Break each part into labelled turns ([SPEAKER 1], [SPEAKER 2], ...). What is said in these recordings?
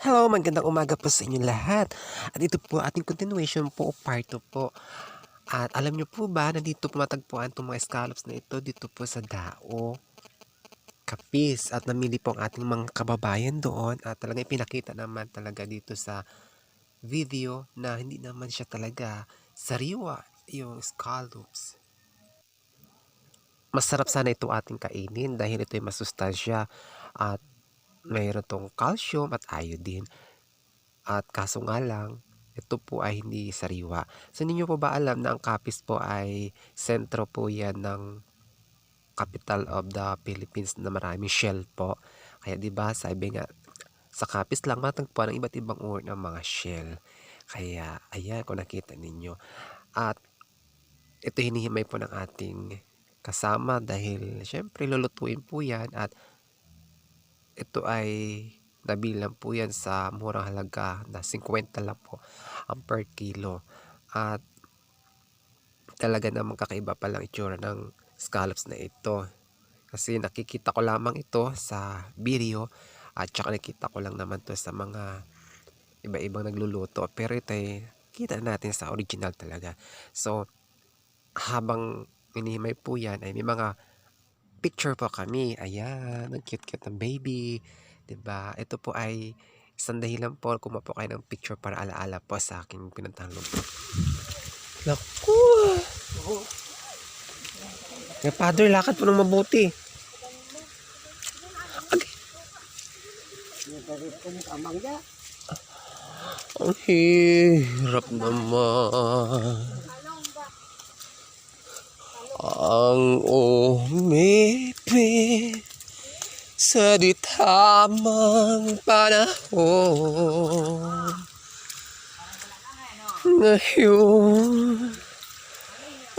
[SPEAKER 1] Hello, magandang umaga po sa inyo lahat. At ito po ating continuation po, part 2 po. At alam niyo po ba na dito po matagpuan itong mga scallops na ito dito po sa Dao, Kapis. At namili po ang ating mga kababayan doon at talaga ipinakita naman talaga dito sa video na hindi naman siya talaga sariwa yung scallops. Masarap sana ito ating kainin dahil ito ay masustansya at mayroon tong calcium at iodine. At kaso nga lang, ito po ay hindi sariwa. So ninyo po ba alam na ang Capiz po ay sentro po yan ng capital of the Philippines na maraming shell po. Kaya 'di ba sabi nga sa Capiz lang matagpuan ang iba't ibang uri ng mga shell. Kaya ayan kung nakita ninyo. At ito hinihimay po ng ating kasama dahil syempre lulutuin po yan at ito ay nabilang po yan sa murang halaga na 50 lang po ang per kilo. At talaga namang kakaiba pa lang itsura ng scallops na ito. Kasi nakikita ko lamang ito sa video at saka nakita ko lang naman to sa mga iba-ibang nagluluto. Pero ito ay kita natin sa original talaga. So, habang inihimay po yan ay may mga picture po kami. Ayan, ang cute-cute ng baby. ba? Ito po ay isang dahilan po kumuha po kayo ng picture para alaala po sa aking pinuntahan lugar. Naku! May father, lakad po ng mabuti. Agay. Ang hirap naman. Ang umipit sa di tamang panahon. Ngayon,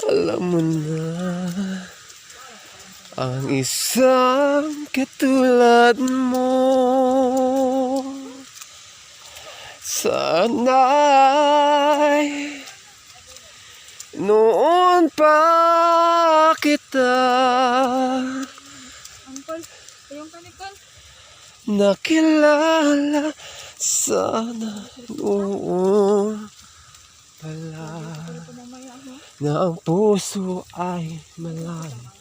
[SPEAKER 1] alam mo na ang isang katulad mo. Sana'y noon pa kita
[SPEAKER 2] Uncle, ayong kanikon.
[SPEAKER 1] nakilala sana noon pala na ang puso ay malayo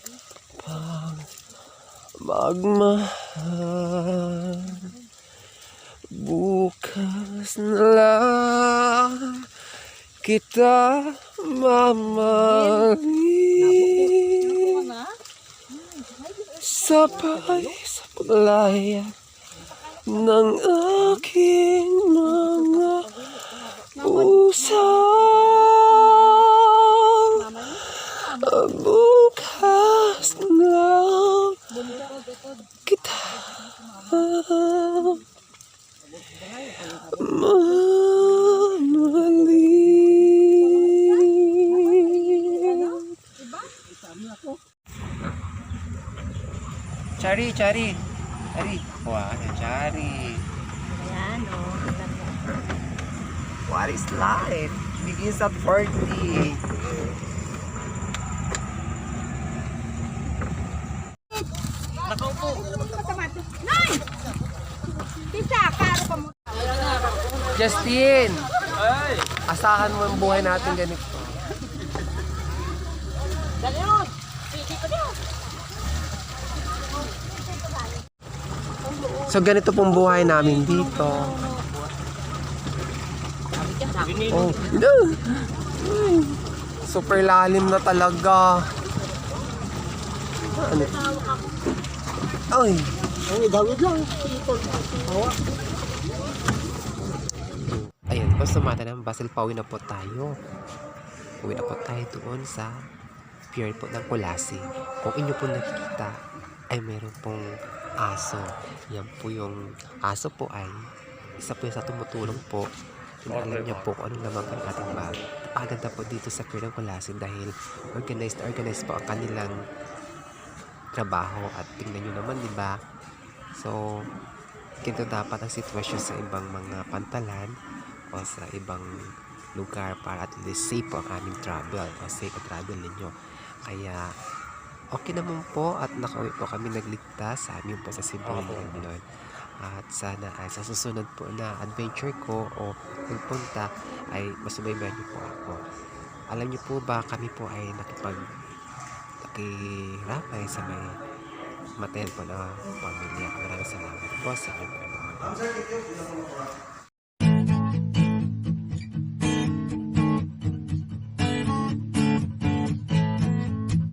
[SPEAKER 1] pang magmahal. Bukas na lang kita mamahalin
[SPEAKER 2] na?
[SPEAKER 1] Sabay sa paglaya ng aking mga usap. Bukas lang kita. Mamahalin Chari, Chari. Chari. Wah, ada Chari.
[SPEAKER 2] Ayan, o.
[SPEAKER 1] What is life? Begins at 40.
[SPEAKER 2] Nay! Tisa, karo pa mo.
[SPEAKER 1] Justin! Asahan mo ang buhay natin ganito. So ganito pong buhay namin dito. Oh. Super lalim na talaga. Ano? Ay.
[SPEAKER 3] Ang idawid lang.
[SPEAKER 1] Ayan po, sumata ng Basil, pauwi na po tayo. Uwi na po tayo doon sa pier po ng Kulasi. Kung inyo po nakikita, ay meron pong aso. Yan po yung aso po ay isa po yung sa tumutulong po. Alam niya po kung anong lamang ang ating bag. Napaganda po dito sa pier ng Kulasi dahil organized na organized po ang kanilang trabaho at tingnan nyo naman, di ba? So, ganito dapat ang sitwasyon sa ibang mga pantalan o sa ibang lugar para at least safe po ang aming travel o safe ang travel ninyo. Kaya, okay naman po at nakauwi po kami nagligtas sa amin po sa Cebu Lord. At sana ay sa susunod po na adventure ko o pagpunta ay masubaybayan niyo po ako. Alam niyo po ba kami po ay nakipag nakiramay sa may Matel po na pamilya. Maraming salamat po sa inyong panonood.